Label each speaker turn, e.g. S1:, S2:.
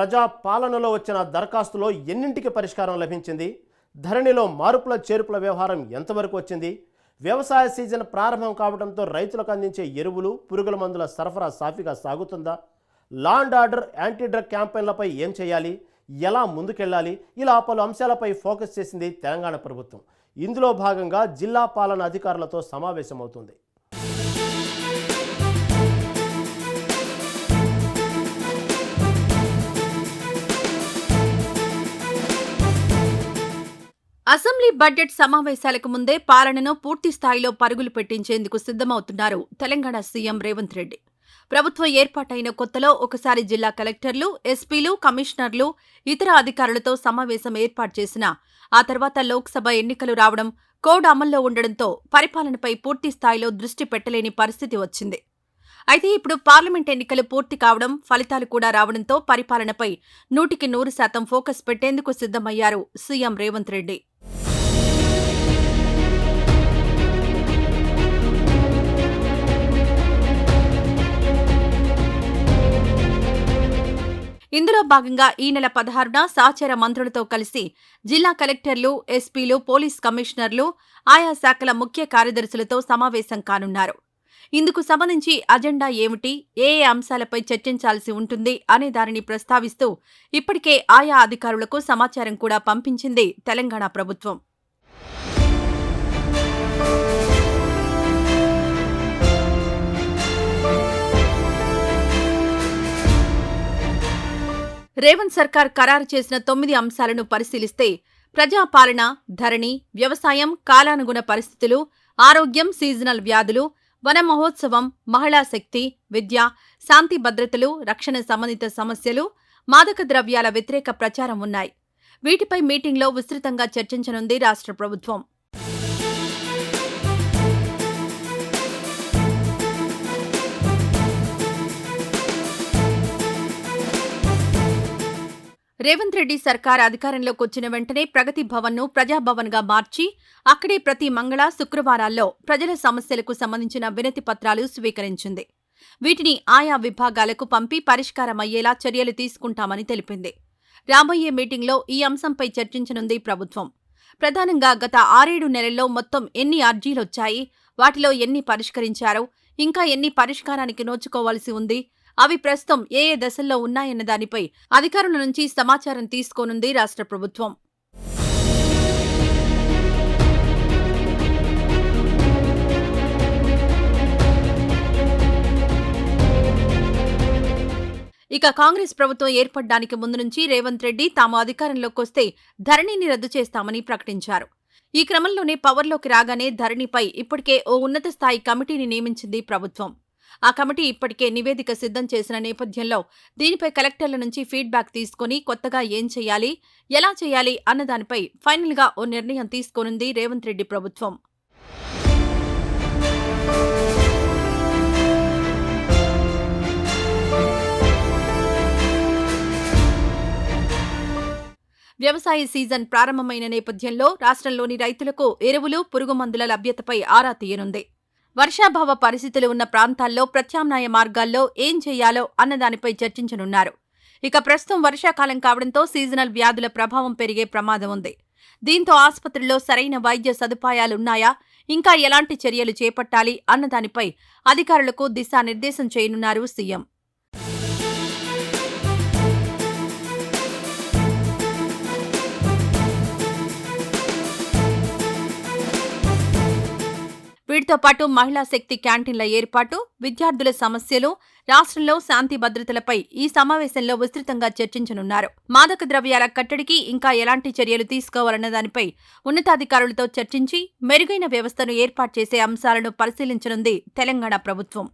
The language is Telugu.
S1: ప్రజా పాలనలో వచ్చిన దరఖాస్తులో ఎన్నింటికి పరిష్కారం లభించింది? ధరణిలో మార్పుల చేర్పుల వ్యవహారం ఎంతవరకు వచ్చింది? వ్యవసాయ సీజన్ ప్రారంభం కావడంతో రైతులకు అందించే ఎరువులు పురుగుల మందుల సరఫరా సాఫీగా సాగుతుందా? Law and order anti drug క్యాంపెయిన్లపై ఏం చేయాలి? ఎలా ముందుకెళ్ళాలి? ఇలా పలు అంశాలపై ఫోకస్ చేసింది తెలంగాణ ప్రభుత్వం. ఇందులో భాగంగా జిల్లా పాలన అధికారులతో సమావేశమవుతుంది.
S2: అసెంబ్లీ బడ్జెట్ సమావేశాలకు ముందే పాలనను పూర్తి స్థాయిలో పరుగులు పెట్టించేందుకు సిద్ధమవుతున్నారు తెలంగాణ సీఎం రేవంత్ రెడ్డి. ప్రభుత్వం ఏర్పాటైన కొత్తలో ఒకసారి జిల్లా కలెక్టర్లు ఎస్పీలు కమిషనర్లు ఇతర అధికారులతో సమావేశం ఏర్పాటు చేసిన ఆ తర్వాత లోక్సభ ఎన్నికలు రావడం కోడ్ అమల్లో ఉండడంతో పరిపాలనపై పూర్తి స్థాయిలో దృష్టి పెట్టలేని పరిస్థితి వచ్చింది. అయితే ఇప్పుడు పార్లమెంట్ ఎన్నికలు పూర్తి కావడం ఫలితాలు కూడా రావడంతో పరిపాలనపై నూటికి నూరు శాతం ఫోకస్ పెట్టేందుకు సిద్ధమయ్యారు సీఎం రేవంత్ రెడ్డి. ఇందులో భాగంగా ఈ నెల పదహారున సహచర మంత్రులతో కలిసి జిల్లా కలెక్టర్లు ఎస్పీలు పోలీస్ కమిషనర్లు ఆయా శాఖల ముఖ్య కార్యదర్శులతో సమావేశం కానున్నారు. ఇందుకు సంబంధించి అజెండా ఏమిటి ఏ ఏ అంశాలపై చర్చించాల్సి ఉంటుంది అనే దానిని ప్రస్తావిస్తూ ఇప్పటికే ఆయా అధికారులకు సమాచారం కూడా పంపించింది తెలంగాణ ప్రభుత్వం. రేవంత్ సర్కార్ ఖరారు చేసిన తొమ్మిది అంశాలను పరిశీలిస్తే ప్రజాపాలన ధరణి వ్యవసాయం కాలానుగుణ పరిస్థితులు ఆరోగ్యం సీజనల్ వ్యాధులు వన మహోత్సవం మహిళా శక్తి విద్య శాంతి భద్రతలు రక్షణ సంబంధిత సమస్యలు మాదక ద్రవ్యాల వ్యతిరేక ప్రచారం ఉన్నాయి. వీటిపై మీటింగ్లో విస్తృతంగా చర్చించనుంది రాష్ట్ర ప్రభుత్వం. రేవంత్ రెడ్డి సర్కార్ అధికారంలోకి వచ్చిన వెంటనే ప్రగతి భవన్ను ప్రజాభవన్గా మార్చి అక్కడే ప్రతి మంగళ శుక్రవారాల్లో ప్రజల సమస్యలకు సంబంధించిన వినతి పత్రాలు స్వీకరించింది. వీటిని ఆయా విభాగాలకు పంపి పరిష్కారమయ్యేలా చర్యలు తీసుకుంటామని తెలిపింది. రాబోయే మీటింగ్లో ఈ అంశంపై చర్చించనుంది ప్రభుత్వం. ప్రధానంగా గత ఆరేడు నెలల్లో మొత్తం ఎన్ని అర్జీలొచ్చాయి వాటిలో ఎన్ని పరిష్కరించారు ఇంకా ఎన్ని పరిష్కారానికి నోచుకోవాల్సి ఉంది అవి ప్రస్తుతం ఏ ఏ దశల్లో ఉన్నాయన్న దానిపై అధికారుల నుంచి సమాచారం తీసుకోనుంది రాష్ట్ర ప్రభుత్వం. ఇక కాంగ్రెస్ ప్రభుత్వం ఏర్పడడానికి ముందు నుంచి రేవంత్ రెడ్డి తాము అధికారంలోకి వస్తే ధరణిని రద్దు చేస్తామని ప్రకటించారు. ఈ క్రమంలోనే పవర్లోకి రాగానే ధరణిపై ఇప్పటికే ఓ ఉన్నత స్థాయి కమిటీని నియమించింది ప్రభుత్వం. ఆ కమిటీ ఇప్పటికే నివేదిక సిద్ధం చేసిన నేపథ్యంలో దీనిపై కలెక్టర్ల నుంచి ఫీడ్బ్యాక్ తీసుకుని కొత్తగా ఏం చేయాలి ఎలా చేయాలి అన్నదానిపై ఫైనల్గా ఓ నిర్ణయం తీసుకోనుంది రేవంత్ రెడ్డి ప్రభుత్వం. వ్యవసాయ సీజన్ ప్రారంభమైన నేపథ్యంలో రాష్ట్రంలోని రైతులకు ఎరువులు పురుగుమందుల లభ్యతపై ఆరా తీయనుంది. వర్షాభావ పరిస్థితులు ఉన్న ప్రాంతాల్లో ప్రత్యామ్నాయ మార్గాల్లో ఏం చేయాలో అన్నదానిపై చర్చించనున్నారు. ఇక ప్రస్తుతం వర్షాకాలం కావడంతో సీజనల్ వ్యాధుల ప్రభావం పెరిగే ప్రమాదం ఉంది. దీంతో ఆసుపత్రుల్లో సరైన వైద్య సదుపాయాలున్నాయా? ఇంకా ఎలాంటి చర్యలు చేపట్టాలి? అన్నదానిపై అధికారులకు దిశానిర్దేశం చేయనున్నారు సీఎం. వీటితో పాటు మహిళా శక్తి క్యాంటీన్ల ఏర్పాటు విద్యార్థుల సమస్యలు రాష్ట్రంలో శాంతి భద్రతలపై ఈ సమావేశంలో విస్తృతంగా చర్చించనున్నారు. మాదక ద్రవ్యాల కట్టడికి ఇంకా ఎలాంటి చర్యలు తీసుకోవాలన్న దానిపై ఉన్నతాధికారులతో చర్చించి మెరుగైన వ్యవస్థను ఏర్పాటు చేసే అంశాలను పరిశీలించనుంది తెలంగాణ ప్రభుత్వం.